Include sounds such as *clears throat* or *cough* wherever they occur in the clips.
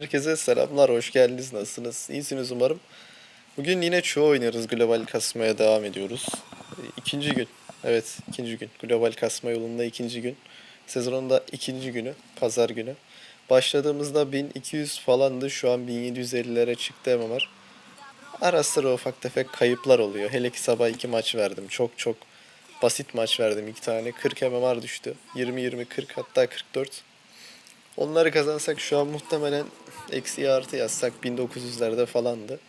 Herkese selamlar, hoş geldiniz. Nasılsınız? İyisiniz umarım. Bugün yine çoğu oynuyoruz. Global kasmaya devam ediyoruz. İkinci gün. Evet, ikinci gün. Global kasma yolunda ikinci gün. Sezonun da ikinci günü, pazar günü. Başladığımızda 1200 falandı. Şu an 1750'lere çıktı MMR. Ara sıra ufak tefek kayıplar oluyor. Hele ki sabah iki maç verdim. Çok çok basit maç verdim iki tane. 40 MMR düştü. 20-20-40 hatta 44. Onları kazansak şu an muhtemelen eksi artı yazsak 1900'lerde falandı.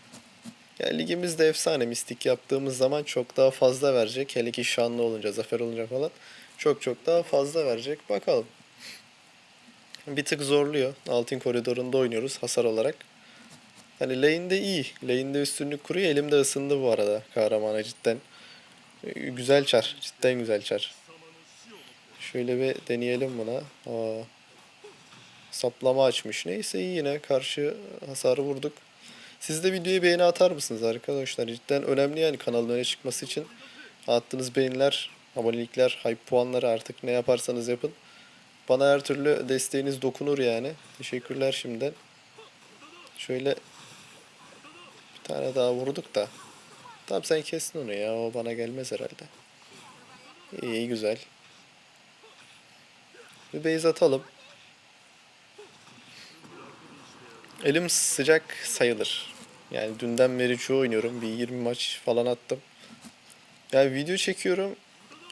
Yani ligimizde efsane mistik yaptığımız zaman çok daha fazla verecek. Hele ki şanlı olunca, zafer olunca falan çok çok daha fazla verecek. Bakalım. Bir tık zorluyor. Altın koridorunda oynuyoruz hasar olarak. Hani lane'de iyi. Lane'de üstünlük kuruyor. Elimde ısındı bu arada kahramana cidden. Ee, Güzel çar. Cidden güzel çar. Şöyle bir deneyelim buna. Aa, saplama açmış. Neyse yine karşı hasarı vurduk. Siz de videoya beğeni atar mısınız arkadaşlar? Cidden önemli yani kanalın öne çıkması için. Attığınız beğeniler, abonelikler, hype puanları artık ne yaparsanız yapın. Bana her türlü desteğiniz dokunur yani. Teşekkürler şimdiden. Şöyle bir tane daha vurduk da. Tamam sen kestin onu ya. O bana gelmez herhalde. İyi güzel. Bir base atalım. Elim sıcak sayılır. Yani dünden beri çoğu oynuyorum. Bir 20 maç falan attım. Yani video çekiyorum.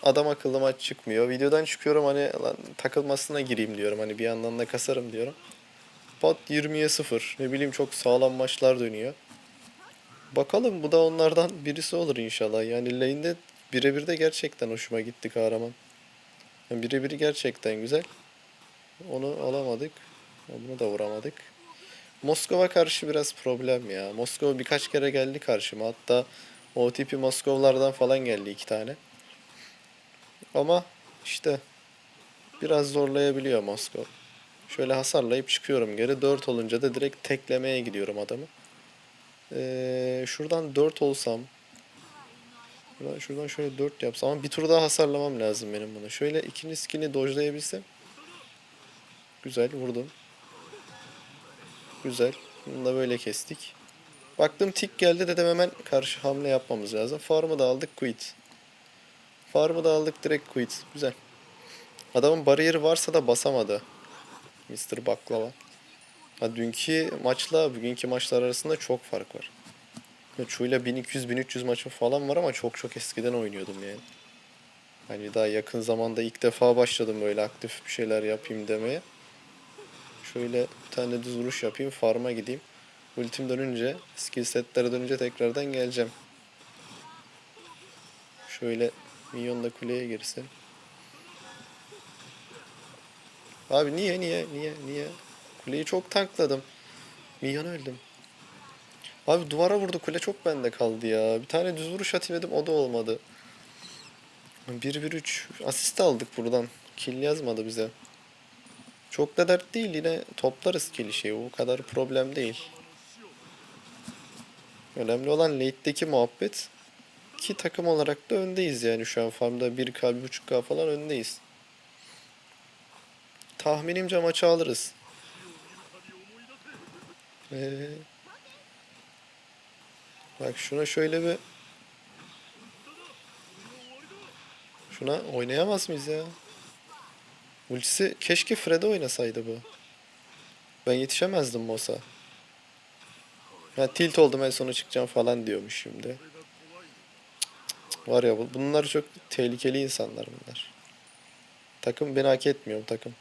Adam akıllı maç çıkmıyor. Videodan çıkıyorum hani lan takılmasına gireyim diyorum. Hani bir yandan da kasarım diyorum. Pot 20'ye 0. Ne bileyim çok sağlam maçlar dönüyor. Bakalım bu da onlardan birisi olur inşallah. Yani lane'de birebir de gerçekten hoşuma gitti kahraman. Yani birebiri gerçekten güzel. Onu alamadık. Bunu da vuramadık. Moskova karşı biraz problem ya. Moskova birkaç kere geldi karşıma. Hatta o tipi Moskovlardan falan geldi iki tane. Ama işte biraz zorlayabiliyor Moskova. Şöyle hasarlayıp çıkıyorum geri. 4 olunca da direkt teklemeye gidiyorum adamı. Ee, şuradan 4 olsam şuradan, şuradan şöyle 4 yapsam ama bir tur daha hasarlamam lazım benim bunu. Şöyle ikinci skillini dojlayabilsem. Güzel vurdum. Güzel. Bunu da böyle kestik. Baktım tik geldi dedim hemen karşı hamle yapmamız lazım. Farm'ı da aldık quit. Farm'ı da aldık direkt quit. Güzel. Adamın bariyeri varsa da basamadı. Mr. Baklava. Ha, dünkü maçla bugünkü maçlar arasında çok fark var. Çoğuyla 1200-1300 maçım falan var ama çok çok eskiden oynuyordum yani. Hani daha yakın zamanda ilk defa başladım böyle aktif bir şeyler yapayım demeye. Şöyle bir tane düz vuruş yapayım. Farm'a gideyim. Ultim dönünce, skill setlere dönünce tekrardan geleceğim. Şöyle minyon da kuleye girsin. Abi niye niye niye niye? Kuleyi çok tankladım. Minyon öldüm. Abi duvara vurdu kule çok bende kaldı ya. Bir tane düz vuruş atayım dedim o da olmadı. 1-1-3 asist aldık buradan. Kill yazmadı bize. Çok da dert değil yine toplarız kill şeyi o kadar problem değil. Önemli olan late'deki muhabbet. Ki takım olarak da öndeyiz yani şu an farmda 1k 1.5k falan öndeyiz. Tahminimce maçı alırız. Ee, bak şuna şöyle bir Şuna oynayamaz mıyız ya? Ultisi keşke Fred'e oynasaydı bu. Ben yetişemezdim Moss'a. Ya tilt oldum en sona çıkacağım falan diyormuş şimdi. Var ya bu- bunlar çok tehlikeli insanlar bunlar. Takım beni hak etmiyor takım.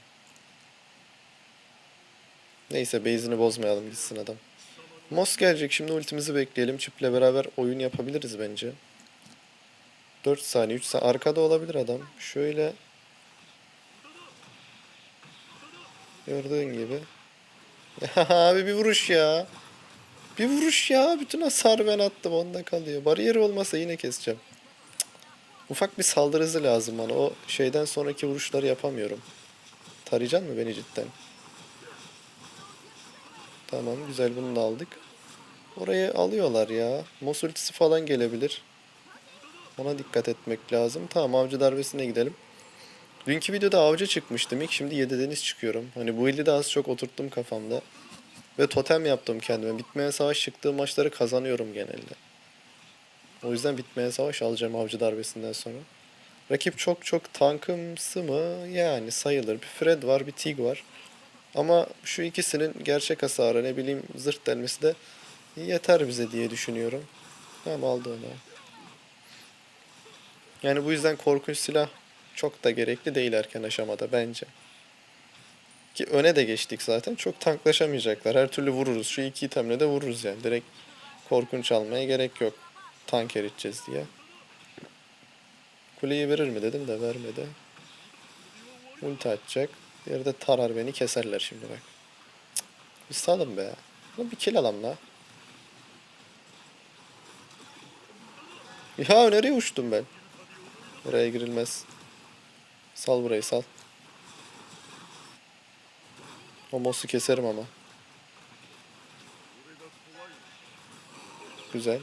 Neyse base'ini bozmayalım gitsin adam. Moss gelecek şimdi ultimizi bekleyelim. Çiple beraber oyun yapabiliriz bence. 4 saniye 3 saniye arkada olabilir adam. Şöyle Gördüğün gibi. Ya *laughs* abi bir vuruş ya. Bir vuruş ya. Bütün hasarı ben attım. Onda kalıyor. Bariyer olmasa yine keseceğim. Cık. Ufak bir saldırı hızı lazım bana. O şeyden sonraki vuruşları yapamıyorum. Tarayacaksın mı beni cidden? Tamam güzel bunu da aldık. Orayı alıyorlar ya. Mos ultisi falan gelebilir. Ona dikkat etmek lazım. Tamam avcı darbesine gidelim. Dünkü videoda avcı çıkmıştım ilk şimdi yedi deniz çıkıyorum. Hani bu ilde de az çok oturttum kafamda. Ve totem yaptım kendime. Bitmeyen savaş çıktığı maçları kazanıyorum genelde. O yüzden bitmeyen savaş alacağım avcı darbesinden sonra. Rakip çok çok tankımsı mı? Yani sayılır. Bir Fred var, bir Tig var. Ama şu ikisinin gerçek hasarı ne bileyim zırt delmesi de yeter bize diye düşünüyorum. Tamam aldı onu. Yani bu yüzden korkunç silah çok da gerekli değil erken aşamada bence. Ki öne de geçtik zaten. Çok tanklaşamayacaklar. Her türlü vururuz. Şu iki itemle de vururuz yani. Direkt korkunç almaya gerek yok. Tank eriteceğiz diye. Kuleyi verir mi dedim de vermedi. Ulti atacak. Diğeri de tarar beni keserler şimdi bak. Cık, Bir be. Lan bir kill alalım la. Ya nereye uçtum ben? Buraya girilmez. Sal burayı sal. O mosu keserim ama. Güzel.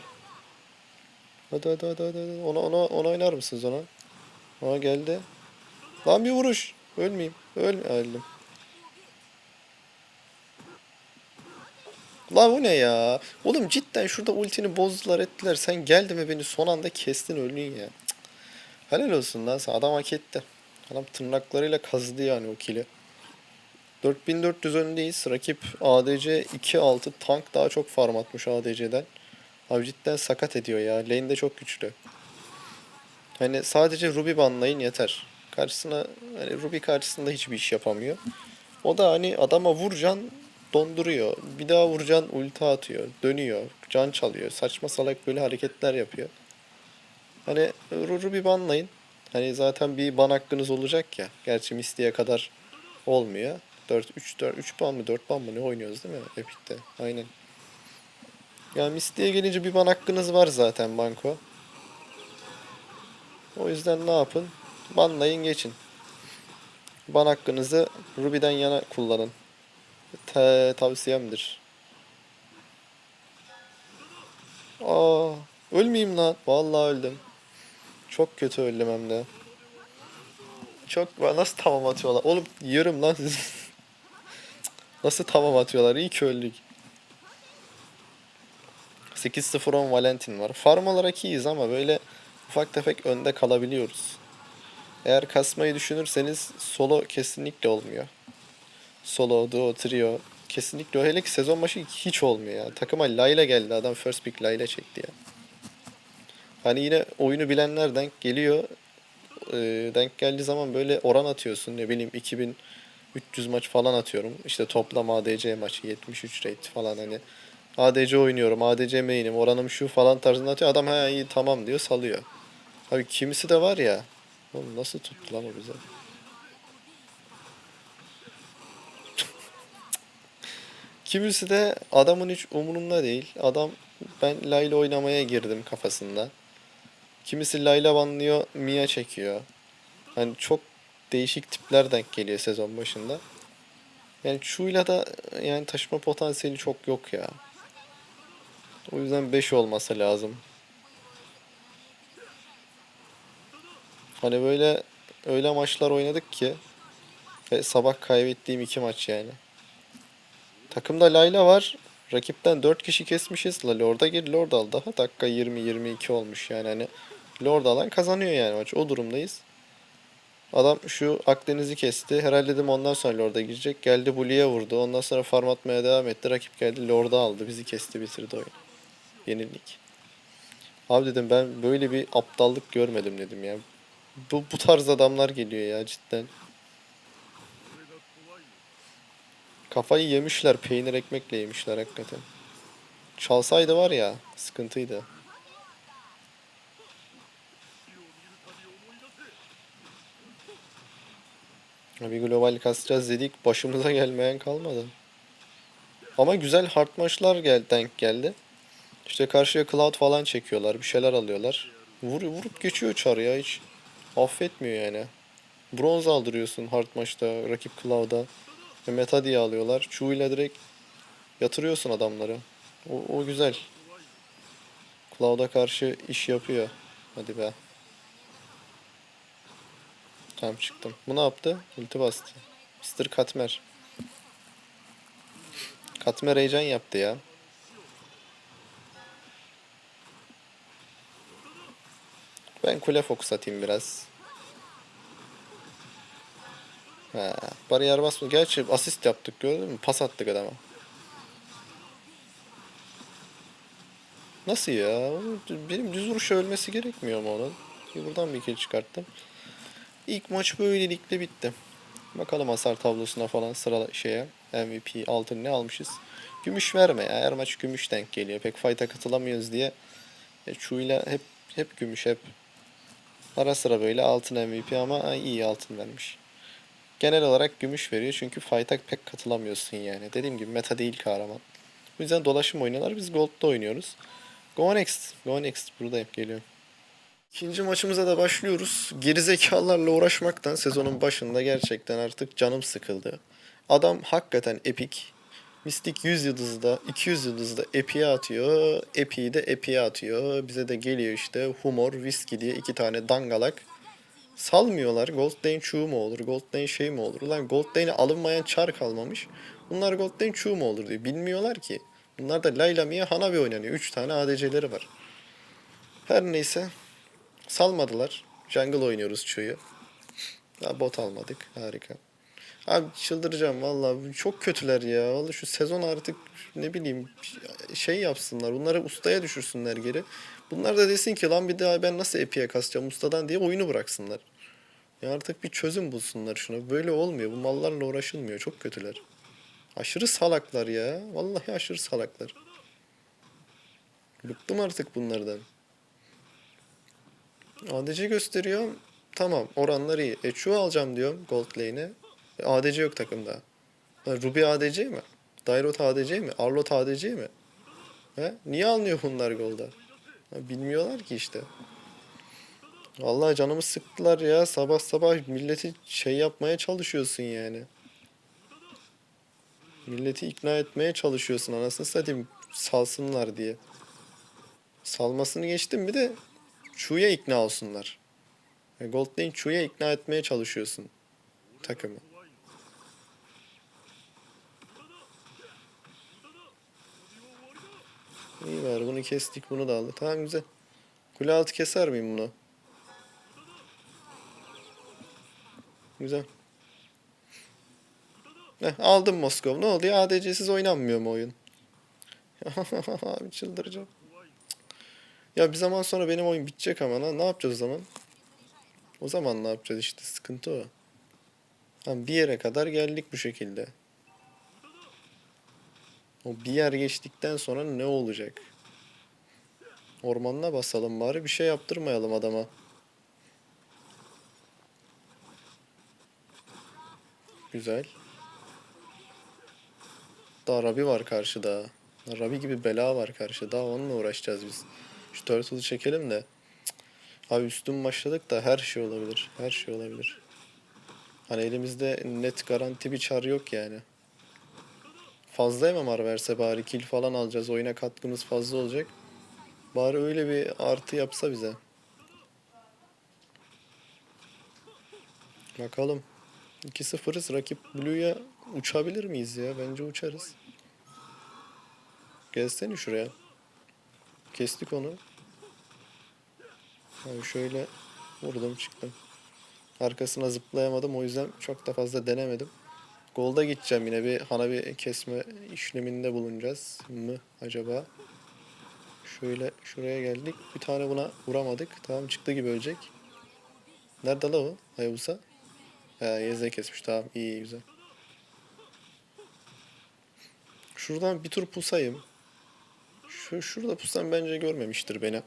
Hadi hadi hadi hadi. Ona ona ona oynar mısınız ona? Ona geldi. Lan bir vuruş. Ölmeyeyim. Ölme öldüm. Lan bu ne ya? Oğlum cidden şurada ultini bozdular ettiler. Sen geldin ve beni son anda kestin öldün ya. Cık. Helal olsun lan sana. Adam hak etti. Adam tırnaklarıyla kazıdı yani o kili. 4400 öndeyiz. Rakip ADC 2-6 tank daha çok farm atmış ADC'den. Abi cidden sakat ediyor ya. Lane de çok güçlü. Hani sadece Ruby banlayın yeter. Karşısına hani Ruby karşısında hiçbir iş yapamıyor. O da hani adama vuracaksın donduruyor. Bir daha vuracaksın ulti atıyor. Dönüyor. Can çalıyor. Saçma salak böyle hareketler yapıyor. Hani Ru- Ruby banlayın. Hani zaten bir ban hakkınız olacak ya. Gerçi Misty'ye kadar olmuyor. 4 3 4 3 ban mı 4 ban mı ne oynuyoruz değil mi Epic'te? Aynen. Yani Misty'ye gelince bir ban hakkınız var zaten banko. O yüzden ne yapın? Banlayın geçin. Ban hakkınızı Ruby'den yana kullanın. Te tavsiyemdir. Aa, ölmeyeyim lan. Vallahi öldüm. Çok kötü öldüm hem de. Çok nasıl tamam atıyorlar? Oğlum yiyorum lan siz. *laughs* nasıl tamam atıyorlar? İyi ki öldük. 8-0 10 Valentin var. Farm olarak iyiyiz ama böyle ufak tefek önde kalabiliyoruz. Eğer kasmayı düşünürseniz solo kesinlikle olmuyor. Solo, duo, trio kesinlikle o. Hele ki sezon başı hiç olmuyor ya. Takıma Layla geldi. Adam first pick Layla çekti ya. Hani yine oyunu bilenler denk geliyor. Ee, denk geldiği zaman böyle oran atıyorsun. Ne bileyim 2300 maç falan atıyorum. İşte toplam ADC maçı 73 rate falan hani. ADC oynuyorum, ADC main'im, oranım şu falan tarzında atıyor. Adam ha iyi tamam diyor salıyor. Abi kimisi de var ya. Oğlum nasıl tuttu lan o bize? *laughs* Kimisi de adamın hiç umurunda değil. Adam ben Layla oynamaya girdim kafasında. Kimisi Layla banlıyor, Mia çekiyor. Hani çok değişik tipler denk geliyor sezon başında. Yani Chu'yla da yani taşıma potansiyeli çok yok ya. O yüzden 5 olması lazım. Hani böyle öyle maçlar oynadık ki ve sabah kaybettiğim iki maç yani. Takımda Layla var. Rakipten 4 kişi kesmişiz. La Lord'a gir Lord al daha. Dakika 20-22 olmuş yani hani. Lord alan kazanıyor yani maç. O durumdayız. Adam şu Akdeniz'i kesti. Herhalde dedim ondan sonra Lord'a girecek. Geldi Bully'e vurdu. Ondan sonra farm atmaya devam etti. Rakip geldi Lord'a aldı. Bizi kesti bitirdi oyunu. Yenildik. Abi dedim ben böyle bir aptallık görmedim dedim ya. Bu, bu tarz adamlar geliyor ya cidden. Kafayı yemişler. Peynir ekmekle yemişler hakikaten. Çalsaydı var ya sıkıntıydı. Bir global kasacağız dedik. Başımıza gelmeyen kalmadı. Ama güzel hard maçlar gel denk geldi. İşte karşıya cloud falan çekiyorlar. Bir şeyler alıyorlar. Vur, vurup geçiyor çar ya hiç. Affetmiyor yani. Bronz aldırıyorsun hard maçta rakip cloud'a. Ve meta diye alıyorlar. İle direkt yatırıyorsun adamları. O, o güzel. Cloud'a karşı iş yapıyor. Hadi be. Tamam çıktım. Bu ne yaptı? Ulti bastı. Mr. Katmer. Katmer heyecan yaptı ya. Ben kule fokus atayım biraz. Ha, bariyer basma. Gerçi asist yaptık gördün mü? Pas attık adama. Nasıl ya? Benim düz vuruşa ölmesi gerekmiyor mu onun? Buradan bir kill çıkarttım. İlk maç böylelikle bitti. Bakalım hasar tablosuna falan sıra şeye MVP altın ne almışız? Gümüş verme ya. Her maç gümüş denk geliyor. Pek fight'a katılamıyoruz diye. E, Chu'yla hep hep gümüş hep. Ara sıra böyle altın MVP ama iyi altın vermiş. Genel olarak gümüş veriyor çünkü fight'a pek katılamıyorsun yani. Dediğim gibi meta değil kahraman. Bu yüzden dolaşım oynuyorlar. Biz Gold'da oynuyoruz. Go next. Go next. Buradayım. Geliyorum. İkinci maçımıza da başlıyoruz. Gerizekalılarla uğraşmaktan sezonun başında gerçekten artık canım sıkıldı. Adam hakikaten epik. Mistik 100 yıldızda, 200 yıldızda epiye atıyor. Epi'yi de epiye atıyor. Bize de geliyor işte humor, whisky diye iki tane dangalak. Salmıyorlar. Gold Lane Chu mu olur? Gold Lane şey mi olur? Ulan Gold Lane'e alınmayan çar kalmamış. Bunlar Gold Lane Chu mu olur diyor. Bilmiyorlar ki. Bunlar da Layla Mia Hanabi oynanıyor. 3 tane ADC'leri var. Her neyse. Salmadılar. Jungle oynuyoruz Chu'yu. Daha bot almadık. Harika. Abi çıldıracağım vallahi çok kötüler ya. Vallahi şu sezon artık ne bileyim şey yapsınlar. Bunları ustaya düşürsünler geri. Bunlar da desin ki lan bir daha ben nasıl epiye kasacağım ustadan diye oyunu bıraksınlar. Ya artık bir çözüm bulsunlar şuna. Böyle olmuyor. Bu mallarla uğraşılmıyor. Çok kötüler. Aşırı salaklar ya. Vallahi aşırı salaklar. Bıktım artık bunlardan. ADC gösteriyor. Tamam oranlar iyi. E şu alacağım diyorum gold lane'e. E, ADC yok takımda. Ruby ADC mi? Dairot ADC mi? Arlot ADC mi? He? Niye almıyor bunlar golda? Bilmiyorlar ki işte. Vallahi canımı sıktılar ya. Sabah sabah milleti şey yapmaya çalışıyorsun yani. Milleti ikna etmeye çalışıyorsun anasını satayım salsınlar diye. Salmasını geçtim bir de Chu'ya ikna olsunlar. E, Gold Lane Chu'ya ikna etmeye çalışıyorsun takımı. İyi var bunu kestik bunu da aldık. Tamam güzel. Kule altı keser miyim bunu? Güzel. Heh, aldım Moskov. Ne oldu ya? ADC'siz oynanmıyor mu oyun? *laughs* Abi çıldıracağım. Ya bir zaman sonra benim oyun bitecek ama. Ne yapacağız o zaman? O zaman ne yapacağız işte sıkıntı o. Tamam, bir yere kadar geldik bu şekilde. O bir yer geçtikten sonra ne olacak? Ormanına basalım bari bir şey yaptırmayalım adama. Güzel. Daha Rabi var karşıda. Rabi gibi bela var karşıda. Onunla uğraşacağız biz. Şu Turtle'ı çekelim de. Abi üstün başladık da her şey olabilir. Her şey olabilir. Hani elimizde net garanti bir çar yok yani. Fazla MMR verse bari kill falan alacağız. Oyuna katkımız fazla olacak. Bari öyle bir artı yapsa bize. Bakalım. 2-0'ız. Rakip Blue'ya uçabilir miyiz ya? Bence uçarız. Gelsene şuraya. Kestik onu. Abi şöyle vurdum çıktım. Arkasına zıplayamadım o yüzden çok da fazla denemedim. Golda gideceğim yine bir Hanabi kesme işleminde bulunacağız mı acaba? Şöyle şuraya geldik. Bir tane buna vuramadık. Tamam çıktı gibi ölecek. Nerede la o? Hayabusa. He Yeze kesmiş tamam iyi güzel. Şuradan bir tur pusayım. Şu, şurada pusam bence görmemiştir beni.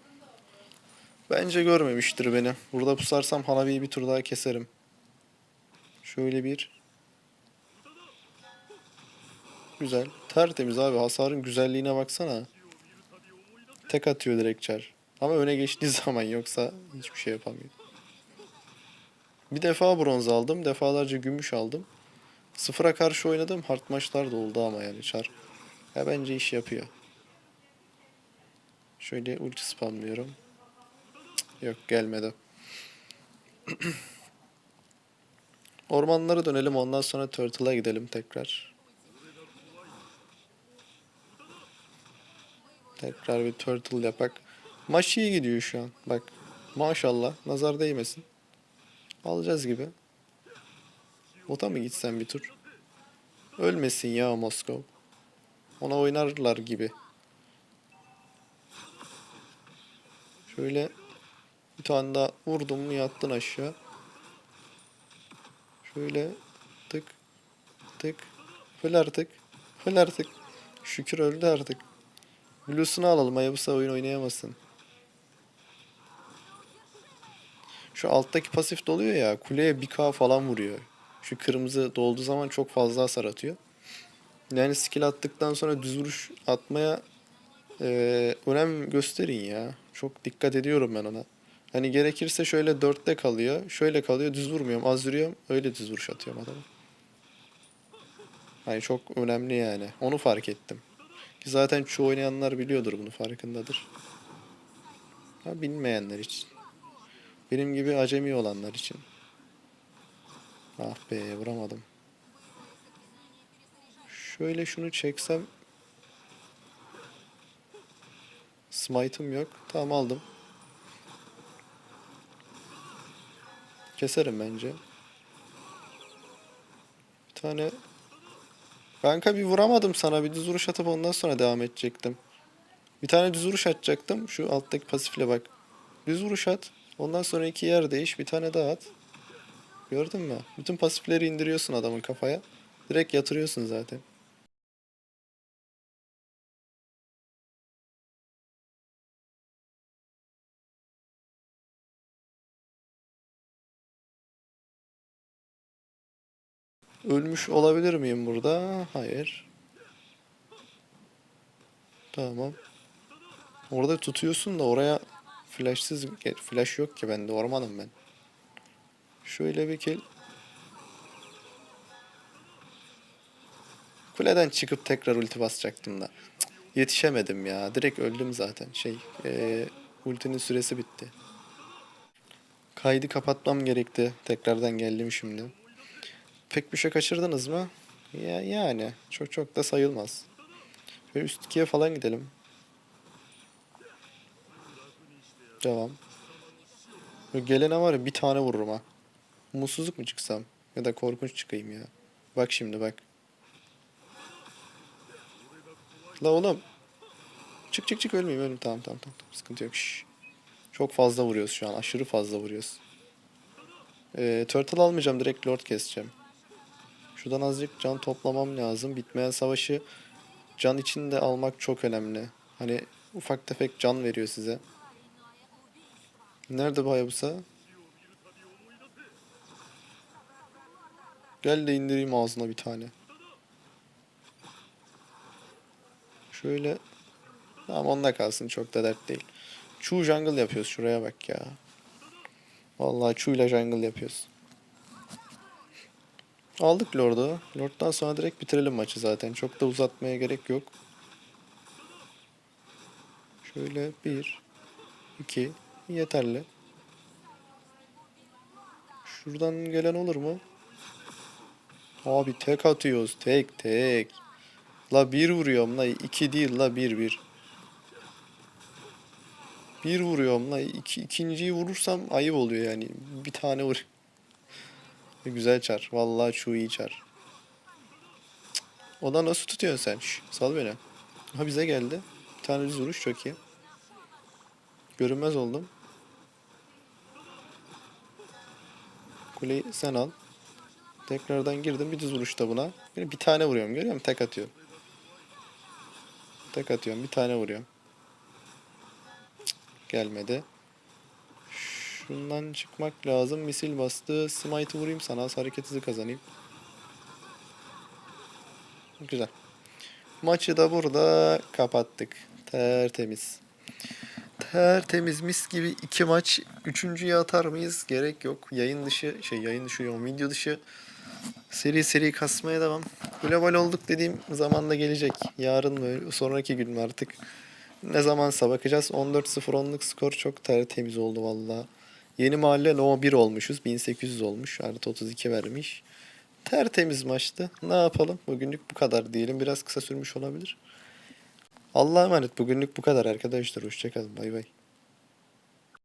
Bence görmemiştir beni. Burada pusarsam Hanabi'yi bir tur daha keserim. Şöyle bir. Güzel. Tertemiz abi. Hasarın güzelliğine baksana. Tek atıyor direkt çar. Ama öne geçtiği *laughs* zaman yoksa hiçbir şey yapamıyor. Bir defa bronz aldım. Defalarca gümüş aldım. Sıfıra karşı oynadım. Hard maçlar da oldu ama yani çar. Ya bence iş yapıyor. Şöyle ulti spamlıyorum. Yok gelmedi. *clears throat* Ormanlara dönelim ondan sonra Turtle'a gidelim tekrar. Tekrar bir turtle yapak. Maç iyi gidiyor şu an. Bak. Maşallah. Nazar değmesin. Alacağız gibi. Bota mı gitsen bir tur? Ölmesin ya Moskov. Ona oynarlar gibi. Şöyle bir tane daha vurdum mu yattın aşağı. Şöyle tık tık. Öl artık. Öl artık. Şükür öldü artık. Blues'unu alalım. Hayabusa oyun oynayamasın. Şu alttaki pasif doluyor ya. Kuleye 1k falan vuruyor. Şu kırmızı dolduğu zaman çok fazla hasar atıyor. Yani skill attıktan sonra düz vuruş atmaya eee, önem gösterin ya. Çok dikkat ediyorum ben ona. Hani gerekirse şöyle 4'te kalıyor. Şöyle kalıyor. Düz vurmuyorum. Az vuruyorum. Öyle düz vuruş atıyorum adama. Hani çok önemli yani. Onu fark ettim. Ki zaten çoğu oynayanlar biliyordur bunu farkındadır. Ha bilmeyenler için. Benim gibi acemi olanlar için. Ah be vuramadım. Şöyle şunu çeksem. Smite'ım yok. Tamam aldım. Keserim bence. Bir tane Kanka bir vuramadım sana. Bir düz vuruş atıp ondan sonra devam edecektim. Bir tane düz vuruş atacaktım. Şu alttaki pasifle bak. Düz vuruş at. Ondan sonra iki yer değiş. Bir tane daha at. Gördün mü? Bütün pasifleri indiriyorsun adamın kafaya. Direkt yatırıyorsun zaten. Ölmüş olabilir miyim burada? Hayır. Tamam. Orada tutuyorsun da oraya flashsız flash yok ki bende ormanım ben. Şöyle bir kill. Kuleden çıkıp tekrar ulti basacaktım da. Cık, Yetişemedim ya. Direkt öldüm zaten. Şey, eee ultinin süresi bitti. Kaydı kapatmam gerekti. Tekrardan geldim şimdi. Pek bir şey kaçırdınız mı? Ya, yani. Çok çok da sayılmaz. Şöyle üst ikiye falan gidelim. Devam. Gelene var ya bir tane vururum ha. Mutsuzluk mu çıksam? Ya da korkunç çıkayım ya. Bak şimdi bak. La oğlum. Çık çık çık ölmeyeyim ölmeyeyim. Tamam tamam. tamam. Sıkıntı yok. Şş. Çok fazla vuruyoruz şu an. Aşırı fazla vuruyoruz. Ee, turtle almayacağım. Direkt lord keseceğim. Şuradan azıcık can toplamam lazım. Bitmeyen savaşı can içinde almak çok önemli. Hani ufak tefek can veriyor size. Nerede bu Hayabusa? Gel de indireyim ağzına bir tane. Şöyle. Tamam onda kalsın çok da dert değil. Chu jungle yapıyoruz şuraya bak ya. Vallahi Chu ile jungle yapıyoruz. Aldık Lord'u. Lord'dan sonra direkt bitirelim maçı zaten. Çok da uzatmaya gerek yok. Şöyle bir, iki, yeterli. Şuradan gelen olur mu? Abi tek atıyoruz. Tek tek. La bir vuruyorum la. iki değil la bir bir. Bir vuruyorum la. İki, ikinciyi vurursam ayıp oluyor yani. Bir tane vur. Güzel çar. Vallahi şu iyi çar. Cık. O da nasıl tutuyorsun sen? Şş, sal beni. Ha bize geldi. Bir tane düz vuruş çok iyi. Görünmez oldum. Kuleyi sen al. Tekrardan girdim bir düz vuruşta buna. Bir tane vuruyorum görüyor musun? Tek atıyorum. Tek atıyorum bir tane vuruyorum. Cık, gelmedi. Şundan çıkmak lazım. Misil bastı. Smite'ı vurayım sana. Az hareket hızı kazanayım. Güzel. Maçı da burada kapattık. Tertemiz. Tertemiz mis gibi iki maç. Üçüncüye atar mıyız? Gerek yok. Yayın dışı şey yayın dışı yok. Video dışı seri seri kasmaya devam. Global olduk dediğim zaman da gelecek. Yarın mı sonraki gün mü artık. Ne zamansa bakacağız. 14-0 10'luk skor çok tertemiz oldu valla. Yeni mahalle no 1 olmuşuz. 1800 olmuş. Artı 32 vermiş. Tertemiz maçtı. Ne yapalım? Bugünlük bu kadar diyelim. Biraz kısa sürmüş olabilir. Allah'a emanet. Bugünlük bu kadar arkadaşlar. Hoşçakalın. Bay bay.